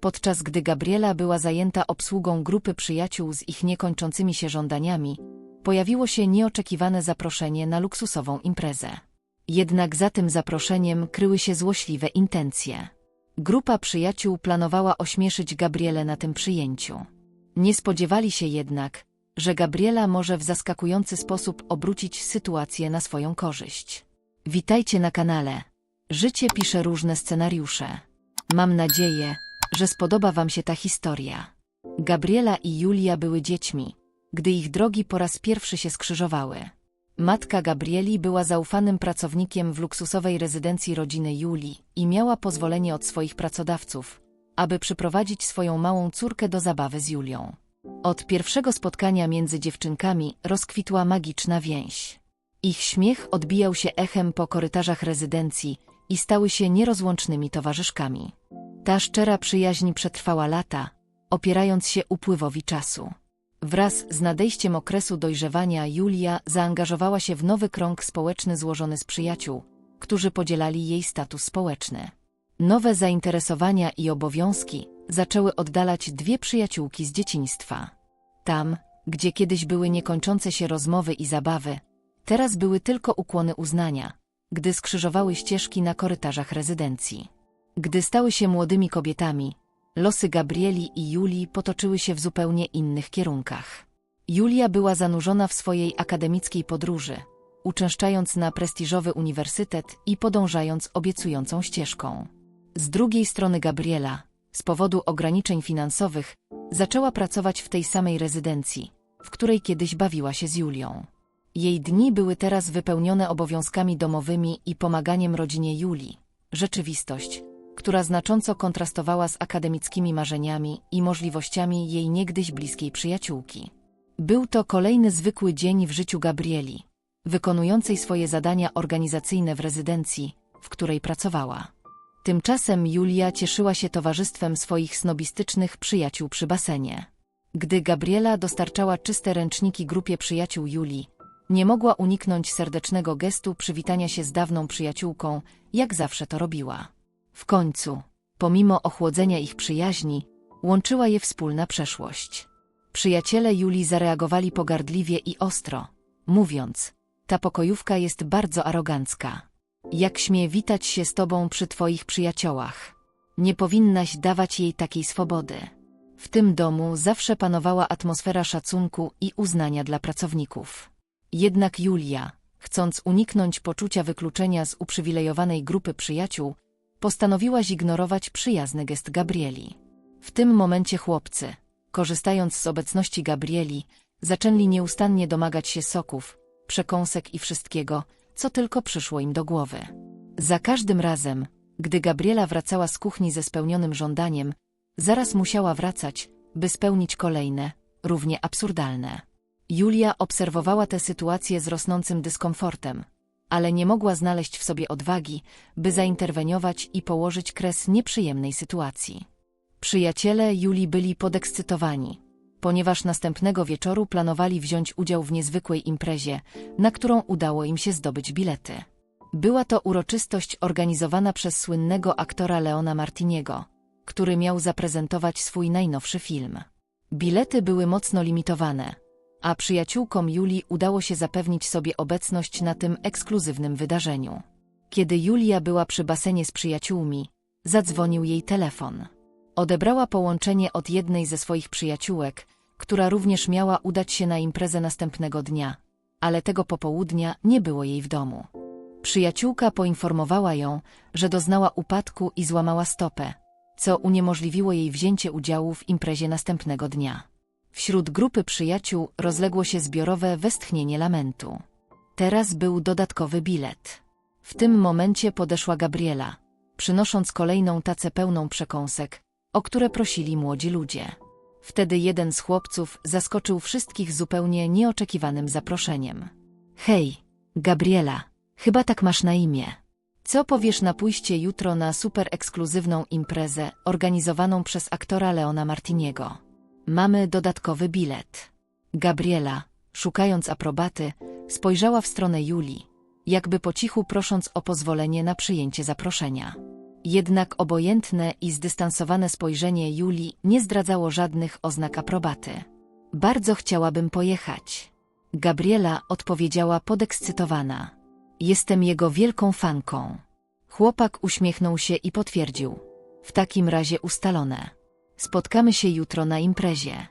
Podczas gdy Gabriela była zajęta obsługą grupy przyjaciół z ich niekończącymi się żądaniami, pojawiło się nieoczekiwane zaproszenie na luksusową imprezę. Jednak za tym zaproszeniem kryły się złośliwe intencje. Grupa przyjaciół planowała ośmieszyć Gabrielę na tym przyjęciu. Nie spodziewali się jednak, że Gabriela może w zaskakujący sposób obrócić sytuację na swoją korzyść. Witajcie na kanale. Życie pisze różne scenariusze. Mam nadzieję, że spodoba Wam się ta historia. Gabriela i Julia były dziećmi, gdy ich drogi po raz pierwszy się skrzyżowały. Matka Gabrieli była zaufanym pracownikiem w luksusowej rezydencji rodziny Julii i miała pozwolenie od swoich pracodawców, aby przyprowadzić swoją małą córkę do zabawy z Julią. Od pierwszego spotkania między dziewczynkami rozkwitła magiczna więź. Ich śmiech odbijał się echem po korytarzach rezydencji i stały się nierozłącznymi towarzyszkami. Ta szczera przyjaźń przetrwała lata, opierając się upływowi czasu. Wraz z nadejściem okresu dojrzewania Julia zaangażowała się w nowy krąg społeczny złożony z przyjaciół, którzy podzielali jej status społeczny. Nowe zainteresowania i obowiązki zaczęły oddalać dwie przyjaciółki z dzieciństwa. Tam, gdzie kiedyś były niekończące się rozmowy i zabawy, teraz były tylko ukłony uznania, gdy skrzyżowały ścieżki na korytarzach rezydencji. Gdy stały się młodymi kobietami, losy Gabrieli i Julii potoczyły się w zupełnie innych kierunkach. Julia była zanurzona w swojej akademickiej podróży, uczęszczając na prestiżowy uniwersytet i podążając obiecującą ścieżką. Z drugiej strony Gabriela, z powodu ograniczeń finansowych, zaczęła pracować w tej samej rezydencji, w której kiedyś bawiła się z Julią. Jej dni były teraz wypełnione obowiązkami domowymi i pomaganiem rodzinie Julii. Rzeczywistość, która znacząco kontrastowała z akademickimi marzeniami i możliwościami jej niegdyś bliskiej przyjaciółki. Był to kolejny zwykły dzień w życiu Gabrieli, wykonującej swoje zadania organizacyjne w rezydencji, w której pracowała. Tymczasem Julia cieszyła się towarzystwem swoich snobistycznych przyjaciół przy basenie. Gdy Gabriela dostarczała czyste ręczniki grupie przyjaciół Julii, nie mogła uniknąć serdecznego gestu przywitania się z dawną przyjaciółką, jak zawsze to robiła. W końcu, pomimo ochłodzenia ich przyjaźni, łączyła je wspólna przeszłość. Przyjaciele Julii zareagowali pogardliwie i ostro, mówiąc, ta pokojówka jest bardzo arogancka. Jak śmie witać się z tobą przy twoich przyjaciołach? Nie powinnaś dawać jej takiej swobody. W tym domu zawsze panowała atmosfera szacunku i uznania dla pracowników. Jednak Julia, chcąc uniknąć poczucia wykluczenia z uprzywilejowanej grupy przyjaciół, postanowiła zignorować przyjazny gest Gabrieli. W tym momencie chłopcy, korzystając z obecności Gabrieli, zaczęli nieustannie domagać się soków, przekąsek i wszystkiego, co tylko przyszło im do głowy. Za każdym razem, gdy Gabriela wracała z kuchni ze spełnionym żądaniem, zaraz musiała wracać, by spełnić kolejne, równie absurdalne. Julia obserwowała tę sytuację z rosnącym dyskomfortem, ale nie mogła znaleźć w sobie odwagi, by zainterweniować i położyć kres nieprzyjemnej sytuacji. Przyjaciele Julii byli podekscytowani, ponieważ następnego wieczoru planowali wziąć udział w niezwykłej imprezie, na którą udało im się zdobyć bilety. Była to uroczystość organizowana przez słynnego aktora Leona Martiniego, który miał zaprezentować swój najnowszy film. Bilety były mocno limitowane, a przyjaciółkom Julii udało się zapewnić sobie obecność na tym ekskluzywnym wydarzeniu. Kiedy Julia była przy basenie z przyjaciółmi, zadzwonił jej telefon. Odebrała połączenie od jednej ze swoich przyjaciółek, która również miała udać się na imprezę następnego dnia, ale tego popołudnia nie było jej w domu. Przyjaciółka poinformowała ją, że doznała upadku i złamała stopę, co uniemożliwiło jej wzięcie udziału w imprezie następnego dnia. Wśród grupy przyjaciół rozległo się zbiorowe westchnienie lamentu. Teraz był dodatkowy bilet. W tym momencie podeszła Gabriela, przynosząc kolejną tacę pełną przekąsek, o które prosili młodzi ludzie. Wtedy jeden z chłopców zaskoczył wszystkich zupełnie nieoczekiwanym zaproszeniem. Hej, Gabriela, chyba tak masz na imię. Co powiesz na pójście jutro na super ekskluzywną imprezę organizowaną przez aktora Leona Martiniego? Mamy dodatkowy bilet. Gabriela, szukając aprobaty, spojrzała w stronę Julii, jakby po cichu prosząc o pozwolenie na przyjęcie zaproszenia. Jednak obojętne i zdystansowane spojrzenie Julii nie zdradzało żadnych oznak aprobaty. Bardzo chciałabym pojechać. Gabriela odpowiedziała podekscytowana. Jestem jego wielką fanką. Chłopak uśmiechnął się i potwierdził. W takim razie ustalone. Spotkamy się jutro na imprezie.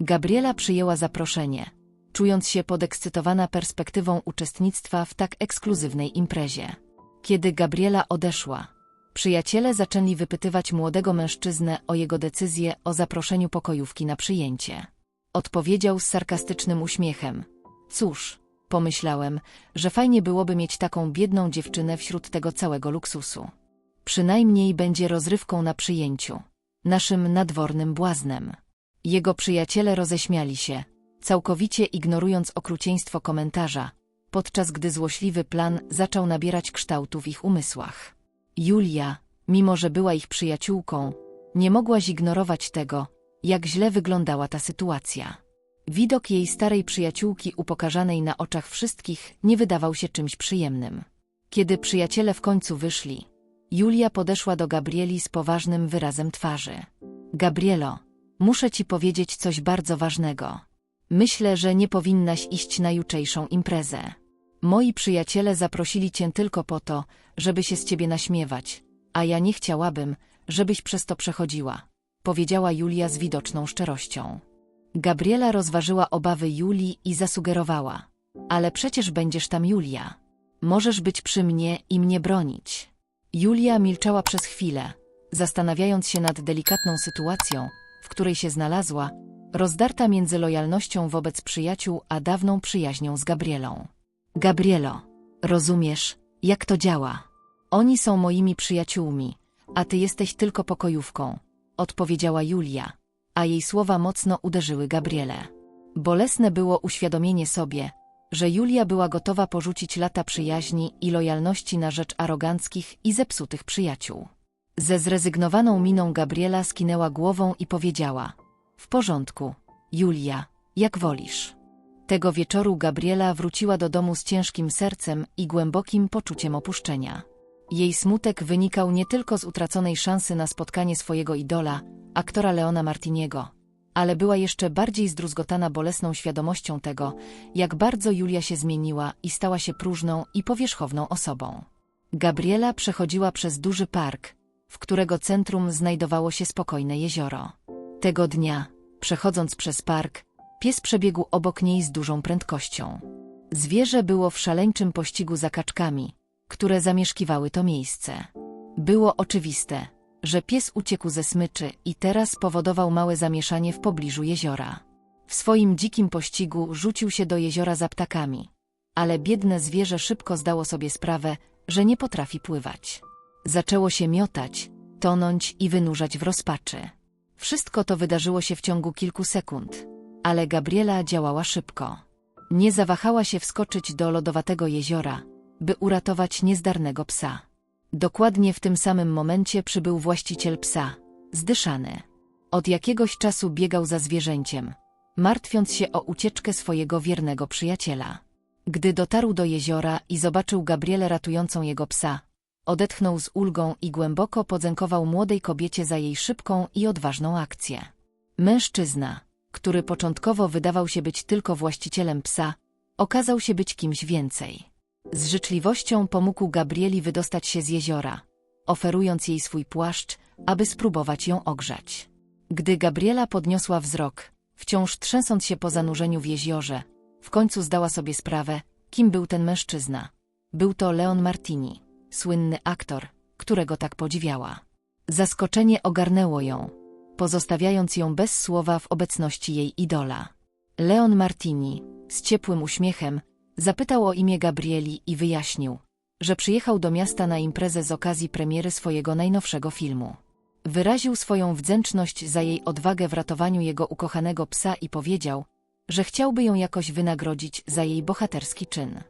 Gabriela przyjęła zaproszenie, czując się podekscytowana perspektywą uczestnictwa w tak ekskluzywnej imprezie. Kiedy Gabriela odeszła, przyjaciele zaczęli wypytywać młodego mężczyznę o jego decyzję o zaproszeniu pokojówki na przyjęcie. Odpowiedział z sarkastycznym uśmiechem. Cóż, pomyślałem, że fajnie byłoby mieć taką biedną dziewczynę wśród tego całego luksusu. Przynajmniej będzie rozrywką na przyjęciu. Naszym nadwornym błaznem. Jego przyjaciele roześmiali się, całkowicie ignorując okrucieństwo komentarza, podczas gdy złośliwy plan zaczął nabierać kształtu w ich umysłach. Julia, mimo że była ich przyjaciółką, nie mogła zignorować tego, jak źle wyglądała ta sytuacja. Widok jej starej przyjaciółki upokarzanej na oczach wszystkich nie wydawał się czymś przyjemnym. Kiedy przyjaciele w końcu wyszli, Julia podeszła do Gabrieli z poważnym wyrazem twarzy. Gabrielo, muszę ci powiedzieć coś bardzo ważnego. Myślę, że nie powinnaś iść na jutrzejszą imprezę. Moi przyjaciele zaprosili cię tylko po to, żeby się z ciebie naśmiewać, a ja nie chciałabym, żebyś przez to przechodziła, powiedziała Julia z widoczną szczerością. Gabriela rozważyła obawy Julii i zasugerowała. Ale przecież będziesz tam Julia. Możesz być przy mnie i mnie bronić. Julia milczała przez chwilę, zastanawiając się nad delikatną sytuacją, w której się znalazła, rozdarta między lojalnością wobec przyjaciół a dawną przyjaźnią z Gabrielą. Gabrielo, rozumiesz, jak to działa? Oni są moimi przyjaciółmi, a ty jesteś tylko pokojówką, odpowiedziała Julia, a jej słowa mocno uderzyły Gabrielę. Bolesne było uświadomienie sobie, że Julia była gotowa porzucić lata przyjaźni i lojalności na rzecz aroganckich i zepsutych przyjaciół. Ze zrezygnowaną miną Gabriela skinęła głową i powiedziała W porządku, Julia, jak wolisz. Tego wieczoru Gabriela wróciła do domu z ciężkim sercem i głębokim poczuciem opuszczenia. Jej smutek wynikał nie tylko z utraconej szansy na spotkanie swojego idola, aktora Leona Martiniego, ale była jeszcze bardziej zdruzgotana bolesną świadomością tego, jak bardzo Julia się zmieniła i stała się próżną i powierzchowną osobą. Gabriela przechodziła przez duży park, w którego centrum znajdowało się spokojne jezioro. Tego dnia, przechodząc przez park, pies przebiegł obok niej z dużą prędkością. Zwierzę było w szaleńczym pościgu za kaczkami, które zamieszkiwały to miejsce. Było oczywiste, że pies uciekł ze smyczy i teraz powodował małe zamieszanie w pobliżu jeziora. W swoim dzikim pościgu rzucił się do jeziora za ptakami, ale biedne zwierzę szybko zdało sobie sprawę, że nie potrafi pływać. Zaczęło się miotać, tonąć i wynurzać w rozpaczy. Wszystko to wydarzyło się w ciągu kilku sekund, ale Gabriela działała szybko. Nie zawahała się wskoczyć do lodowatego jeziora, by uratować niezdarnego psa. Dokładnie w tym samym momencie przybył właściciel psa, zdyszany. Od jakiegoś czasu biegał za zwierzęciem, martwiąc się o ucieczkę swojego wiernego przyjaciela. Gdy dotarł do jeziora i zobaczył Gabrielę ratującą jego psa, odetchnął z ulgą i głęboko podziękował młodej kobiecie za jej szybką i odważną akcję. Mężczyzna, który początkowo wydawał się być tylko właścicielem psa, okazał się być kimś więcej. Z życzliwością pomógł Gabrieli wydostać się z jeziora, oferując jej swój płaszcz, aby spróbować ją ogrzać. Gdy Gabriela podniosła wzrok, wciąż trzęsąc się po zanurzeniu w jeziorze, w końcu zdała sobie sprawę, kim był ten mężczyzna. Był to Leon Martini, słynny aktor, którego tak podziwiała. Zaskoczenie ogarnęło ją, pozostawiając ją bez słowa w obecności jej idola. Leon Martini, z ciepłym uśmiechem, Zapytał o imię Gabrieli i wyjaśnił, że przyjechał do miasta na imprezę z okazji premiery swojego najnowszego filmu. Wyraził swoją wdzięczność za jej odwagę w ratowaniu jego ukochanego psa i powiedział, że chciałby ją jakoś wynagrodzić za jej bohaterski czyn.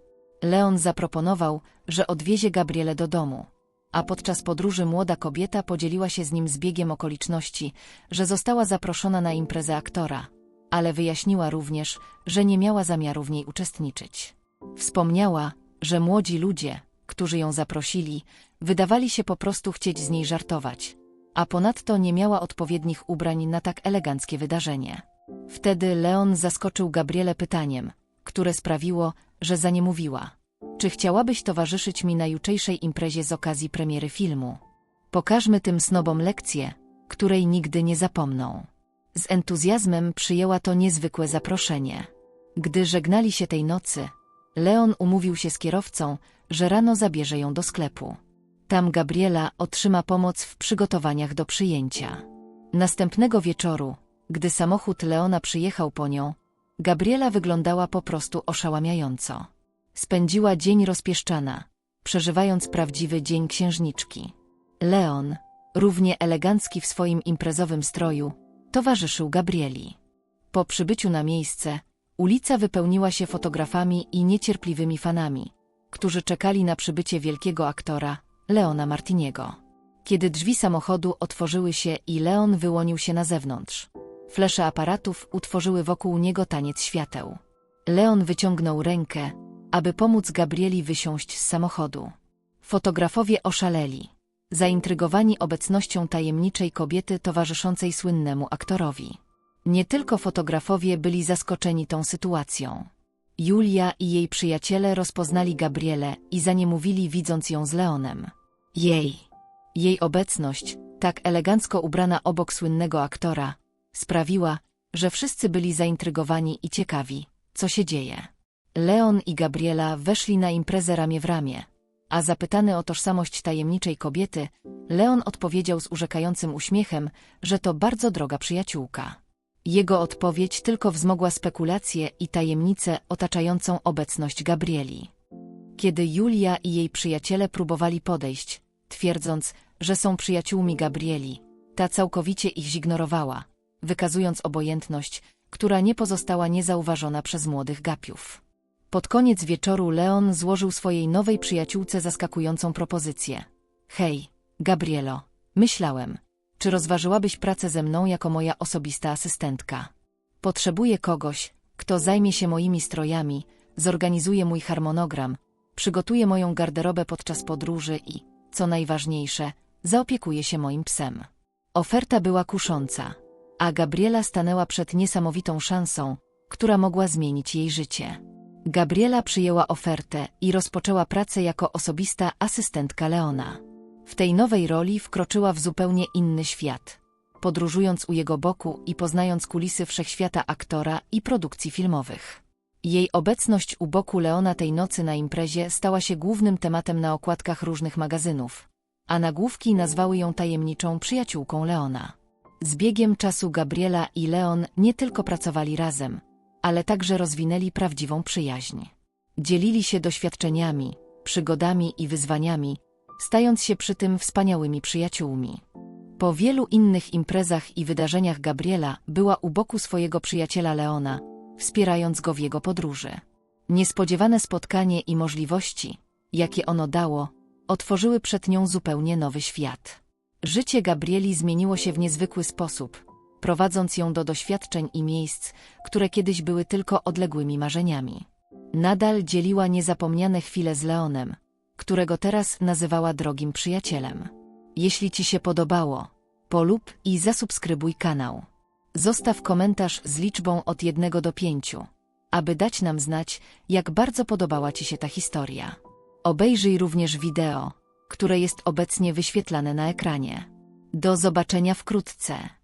Leon zaproponował, że odwiezie Gabrielę do domu, a podczas podróży młoda kobieta podzieliła się z nim zbiegiem okoliczności, że została zaproszona na imprezę aktora, ale wyjaśniła również, że nie miała zamiaru w niej uczestniczyć. Wspomniała, że młodzi ludzie, którzy ją zaprosili, Wydawali się po prostu chcieć z niej żartować. A ponadto nie miała odpowiednich ubrań na tak eleganckie wydarzenie. Wtedy Leon zaskoczył Gabrielę pytaniem, które sprawiło, że za mówiła. Czy chciałabyś towarzyszyć mi na jutrzejszej imprezie z okazji premiery filmu? Pokażmy tym snobom lekcję, której nigdy nie zapomną. Z entuzjazmem przyjęła to niezwykłe zaproszenie. Gdy żegnali się tej nocy, Leon umówił się z kierowcą, że rano zabierze ją do sklepu. Tam Gabriela otrzyma pomoc w przygotowaniach do przyjęcia. Następnego wieczoru, gdy samochód Leona przyjechał po nią, Gabriela wyglądała po prostu oszałamiająco. Spędziła dzień rozpieszczana, przeżywając prawdziwy dzień księżniczki. Leon, równie elegancki w swoim imprezowym stroju, towarzyszył Gabrieli. Po przybyciu na miejsce, ulica wypełniła się fotografami i niecierpliwymi fanami, którzy czekali na przybycie wielkiego aktora, Leona Martiniego. Kiedy drzwi samochodu otworzyły się i Leon wyłonił się na zewnątrz, flesze aparatów utworzyły wokół niego taniec świateł. Leon wyciągnął rękę, aby pomóc Gabrieli wysiąść z samochodu. Fotografowie oszaleli, zaintrygowani obecnością tajemniczej kobiety towarzyszącej słynnemu aktorowi. Nie tylko fotografowie byli zaskoczeni tą sytuacją. Julia i jej przyjaciele rozpoznali Gabrielę i zaniemówili widząc ją z Leonem. Jej. Jej obecność, tak elegancko ubrana obok słynnego aktora, sprawiła, że wszyscy byli zaintrygowani i ciekawi, co się dzieje. Leon i Gabriela weszli na imprezę ramię w ramię, a zapytany o tożsamość tajemniczej kobiety, Leon odpowiedział z urzekającym uśmiechem, że to bardzo droga przyjaciółka. Jego odpowiedź tylko wzmogła spekulacje i tajemnicę otaczającą obecność Gabrieli. Kiedy Julia i jej przyjaciele próbowali podejść, twierdząc, że są przyjaciółmi Gabrieli, ta całkowicie ich zignorowała, wykazując obojętność, która nie pozostała niezauważona przez młodych gapiów. Pod koniec wieczoru Leon złożył swojej nowej przyjaciółce zaskakującą propozycję. Hej, Gabrielo, myślałem, czy rozważyłabyś pracę ze mną jako moja osobista asystentka? Potrzebuję kogoś, kto zajmie się moimi strojami, zorganizuje mój harmonogram, przygotuje moją garderobę podczas podróży i, co najważniejsze, zaopiekuje się moim psem. Oferta była kusząca, a Gabriela stanęła przed niesamowitą szansą, która mogła zmienić jej życie. Gabriela przyjęła ofertę i rozpoczęła pracę jako osobista asystentka Leona. W tej nowej roli wkroczyła w zupełnie inny świat, podróżując u jego boku i poznając kulisy wszechświata aktora i produkcji filmowych. Jej obecność u boku Leona tej nocy na imprezie stała się głównym tematem na okładkach różnych magazynów, a nagłówki nazwały ją tajemniczą przyjaciółką Leona. Z biegiem czasu Gabriela i Leon nie tylko pracowali razem, ale także rozwinęli prawdziwą przyjaźń. Dzielili się doświadczeniami, przygodami i wyzwaniami, stając się przy tym wspaniałymi przyjaciółmi. Po wielu innych imprezach i wydarzeniach Gabriela była u boku swojego przyjaciela Leona, wspierając go w jego podróży. Niespodziewane spotkanie i możliwości, jakie ono dało, otworzyły przed nią zupełnie nowy świat. Życie Gabrieli zmieniło się w niezwykły sposób, prowadząc ją do doświadczeń i miejsc, które kiedyś były tylko odległymi marzeniami. Nadal dzieliła niezapomniane chwile z Leonem, którego teraz nazywała drogim przyjacielem. Jeśli Ci się podobało, polub i zasubskrybuj kanał. Zostaw komentarz z liczbą od 1 do 5, aby dać nam znać, jak bardzo podobała Ci się ta historia. Obejrzyj również wideo, które jest obecnie wyświetlane na ekranie. Do zobaczenia wkrótce.